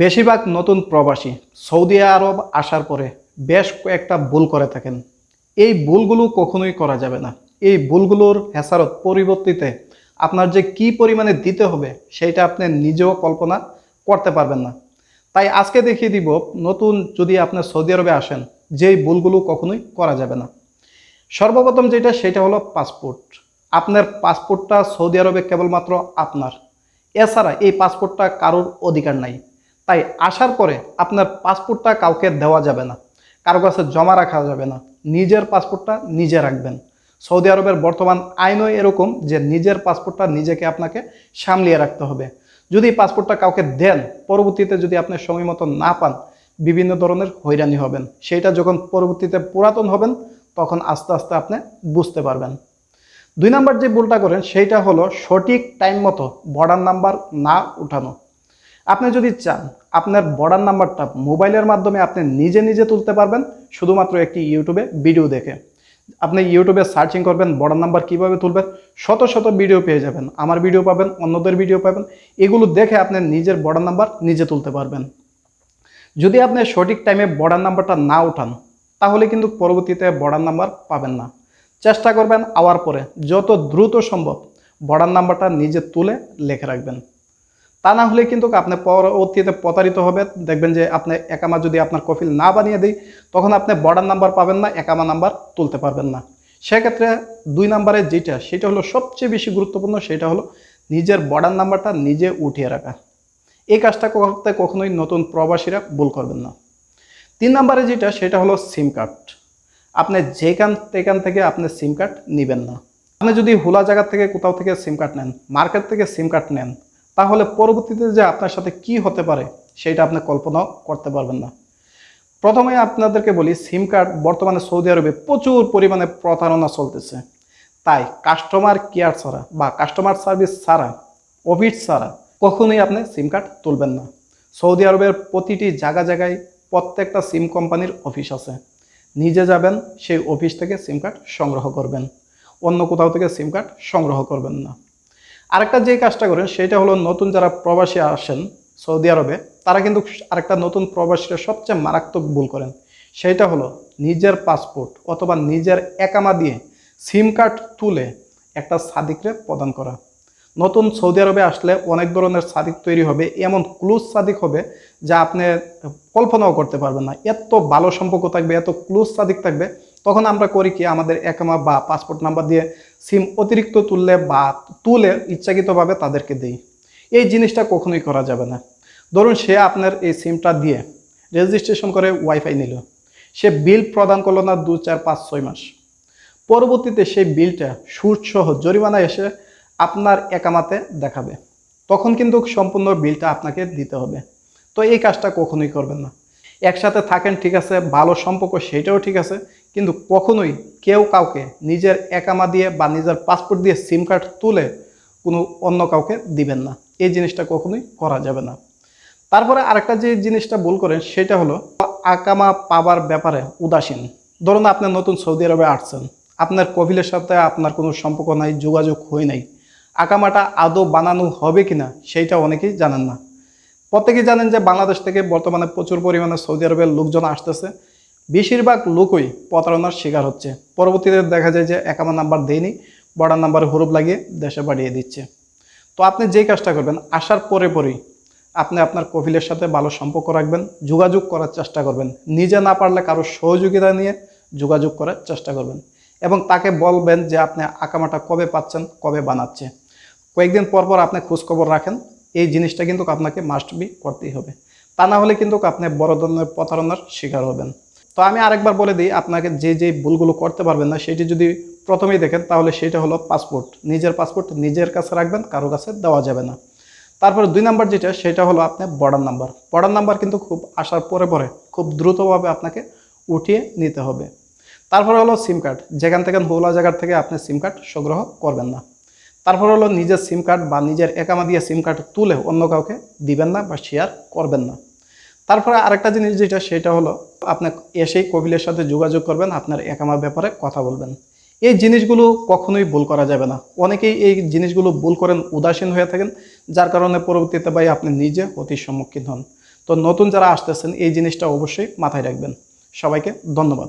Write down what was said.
বেশিরভাগ নতুন প্রবাসী সৌদি আরব আসার পরে বেশ কয়েকটা ভুল করে থাকেন। এই ভুলগুলো কখনোই করা যাবে না। এই ভুলগুলোর হেসারত পরিবর্তিতে আপনার যে কি পরিমাণে দিতে হবে সেটা আপনি নিজেও কল্পনা করতে পারবেন না। তাই আজকে দেখিয়ে দিব নতুন যদি আপনি সৌদি আরবে আসেন, যেই ভুলগুলো কখনোই করা যাবে না। সর্বপ্রথম যেটা, সেটা হলো পাসপোর্ট। আপনার পাসপোর্টটা সৌদি আরবে কেবলমাত্র আপনার। এছাড়া এই পাসপোর্টটা কারোর অধিকার নাই। তাই আসার পরে আপনার পাসপোর্টটা কাউকে দেওয়া যাবে না। কারও কাছে জমা রাখা যাবে না। নিজের পাসপোর্টটা নিজে রাখবেন। সৌদি আরবের বর্তমান আইনও এরকম যে নিজের পাসপোর্টটা নিজেকে আপনাকে সামলিয়ে রাখতে হবে। যদি পাসপোর্টটা কাউকে দেন, পরবর্তীতে যদি আপনি সময় মতো না পান, বিভিন্ন ধরনের হয়রানি হবেন। সেটা যখন পরবর্তীতে পুরাতন হবেন, তখন আস্তে আস্তে আপনি বুঝতে পারবেন। দুই নাম্বার যে ভুলটা করেন, সেইটা হলো সঠিক টাইম মতো বর্ডার নাম্বার না উঠানো। আপনি যদি চান, আপনার বর্ডার নাম্বারটা মোবাইলের মাধ্যমে আপনি নিজে নিজে তুলতে পারবেন, শুধুমাত্র একটি ইউটিউবে ভিডিও দেখে। আপনি ইউটিউবে সার্চিং করবেন, বর্ডার নাম্বার কীভাবে তুলবেন, শত শত ভিডিও পেয়ে যাবেন। আমার ভিডিও পাবেন, অন্যদের ভিডিও পাবেন। এগুলো দেখে আপনি নিজের বর্ডার নাম্বার নিজে তুলতে পারবেন। যদি আপনি সঠিক টাইমে বর্ডার নাম্বারটা না ওঠান তাহলে কিন্তু পরবর্তীতে বর্ডার নাম্বার পাবেন না। চেষ্টা করবেন আওয়ার পরে, যত দ্রুত সম্ভব বর্ডার নাম্বারটা নিজে তুলে লেখে রাখবেন। তা না হলে কিন্তু আপনি পরবর্তীতে প্রতারিত হবে দেখবেন যে আপনি একামা যদি আপনার কফিল না বানিয়ে দিই তখন আপনি বর্ডার নাম্বার পাবেন না, একামা নাম্বার তুলতে পারবেন না। সেক্ষেত্রে দুই নাম্বারের যেটা, সেটা হলো সবচেয়ে বেশি গুরুত্বপূর্ণ, সেটা হলো নিজের বর্ডার নাম্বারটা নিজে উঠিয়ে রাখা। এই কাজটা করতে কখনোই নতুন প্রবাসীরা ভুল করবেন না। তিন নাম্বারে যেটা, সেটা হলো সিম কার্ড আপনি যেখান তেখান থেকে আপনি সিম কার্ড নেবেন না। আপনি যদি হোলা জায়গা থেকে কোথাও থেকে সিম কার্ড নেন মার্কেট থেকে সিম কার্ড নেন তাহলে পরবর্তীতে যে আপনার সাথে কি হতে পারে, সেটা আপনি কল্পনাও করতে পারবেন না। প্রথমে আপনাদেরকে বলি, সিম কার্ড বর্তমানে সৌদি আরবে প্রচুর পরিমাণে প্রতারণা চলতেছে। তাই কাস্টমার কেয়ার ছাড়া বা কাস্টমার সার্ভিস ছাড়া অফিস ছাড়া কখনোই আপনি সিম কার্ড তুলবেন না। সৌদি আরবের প্রতিটি জায়গা জায়গায় প্রত্যেকটা সিম কোম্পানির অফিস আছে। নিজে যাবেন, সেই অফিস থেকে সিম কার্ড সংগ্রহ করবেন। অন্য কোথাও থেকে সিম কার্ড সংগ্রহ করবেন না। আরেকটা যে কাজটা করেন, সেটা হলো নতুন যারা প্রবাসী আসেন সৌদি আরবে, তারা কিন্তু আরেকটা নতুন প্রবাসীরা সবচেয়ে মারাত্মক ভুল করেন। সেটা হলো নিজের পাসপোর্ট অথবা নিজের একামা দিয়ে সিম কার্ড তুলে একটা সাদিকরে প্রদান করা। নতুন সৌদি আরবে আসলে অনেক ধরনের সাদিক তৈরি হবে, এমন ক্লুজ সাদিক হবে যা আপনি কল্পনাও করতে পারবেন না। এত ভালো সম্পর্ক থাকবে, এত ক্লুজ সাদিক থাকবে তখন আমরা করি কি, আমাদের একামা বা পাসপোর্ট নাম্বার দিয়ে সিম অতিরিক্ত তুললে বা তুলে ইচ্ছাকৃতভাবে তাদেরকে দেই। এই জিনিসটা কখনোই করা যাবে না। ধরুন সে আপনার এই সিমটা দিয়ে রেজিস্ট্রেশন করে ওয়াইফাই নিল। সে বিল প্রদান করল না দু, চার, পাঁচ, ছয় মাস। পরবর্তীতে সেই বিলটা সুদসহ জরিমানা এসে আপনার একামাতে দেখাবে। তখন কিন্তু সম্পূর্ণ বিলটা আপনাকে দিতে হবে। তো এই কাজটা কখনোই করবেন না। একসাথে থাকেন, ঠিক আছে, ভালো সম্পর্ক সেটাও ঠিক আছে। কিন্তু কখনোই কেউ কাউকে নিজের একামা দিয়ে বা নিজের পাসপোর্ট দিয়ে সিম কার্ড তুলে কোনো অন্য কাউকে দিবেন না। এই জিনিসটা কখনোই করা যাবে না। তারপরে আরেকটা যে জিনিসটা ভুল করেন সেটা হলো আকামা পাবার ব্যাপারে উদাসীন। ধরুন আপনি নতুন সৌদি আরবে আসছেন। আপনার কফিলের সাথে আপনার কোনো সম্পর্ক নাই, যোগাযোগ হয় নাই। আকামাটা আদৌ বানানো হবে কিনা সেইটা অনেকেই জানেন না। প্রত্যেকেই জানেন যে বাংলাদেশ থেকে বর্তমানে প্রচুর পরিমাণে সৌদি আরবের লোকজন আসতেছে। বেশিরভাগ লোকই প্রতারণার শিকার হচ্ছে। পরবর্তীতে দেখা যায় যে একামা নাম্বার দেয়নি, বর্ডার নাম্বার হরুপ লাগিয়ে দেশে পাঠিয়ে দিচ্ছে। তো আপনি যেই কাজটা করবেন, আসার পরে পরেই আপনি আপনার কফিলের সাথে ভালো সম্পর্ক রাখবেন, যোগাযোগ করার চেষ্টা করবেন। নিজে না পারলে কারোর সহযোগিতা নিয়ে যোগাযোগ করার চেষ্টা করবেন। এবং তাকে বলবেন যে আপনি আকামাটা কবে পাচ্ছেন, কবে বানাচ্ছে। কয়েকদিন পর পর আপনি খোঁজখবর রাখেন, এই জিনিসটা কিন্তু আপনাকে মাস্ট বি করতেই হবে। তা না হলে কিন্তু আপনি বড় ধরনের প্রতারণার শিকার হবেন। তো আমি আরেকবার বলে দিই, আপনাকে যে যে ভুলগুলো করতে পারবেন না, সেটি যদি প্রথমেই দেখেন, তাহলে সেটা হলো পাসপোর্ট। নিজের পাসপোর্ট নিজের কাছে রাখবেন, কারও কাছে দেওয়া যাবে না। তারপরে দুই নাম্বার যেটা, সেটা হলো আপনার বর্ডার নাম্বার বর্ডার নাম্বার কিন্তু খুব আসার পরে পরে খুব দ্রুতভাবে আপনাকে উঠিয়ে নিতে হবে। তারপরে হলো সিম কার্ড যেখান থেকে হোলা জায়গার থেকে আপনি সিম কার্ড সংগ্রহ করবেন না। তারপর হলো নিজের সিম কার্ড বা নিজের একামা দিয়ে সিম কার্ড তুলে অন্য কাউকে দিবেন না বা শেয়ার করবেন না। তারপরে আরেকটা জিনিস যেটা, সেটা হলো আপনি এসেই কবিলের সাথে যোগাযোগ করবেন, আপনার একামার ব্যাপারে কথা বলবেন। এই জিনিসগুলো কখনোই ভুল করা যাবে না। অনেকেই এই জিনিসগুলো ভুল করেন, উদাসীন হয়ে থাকেন, যার কারণে পরবর্তীতে ভাই আপনি নিজে অতির সম্মুখীন হন। তো নতুন যারা আসতেছেন, এই জিনিসটা অবশ্যই মাথায় রাখবেন। সবাইকে ধন্যবাদ।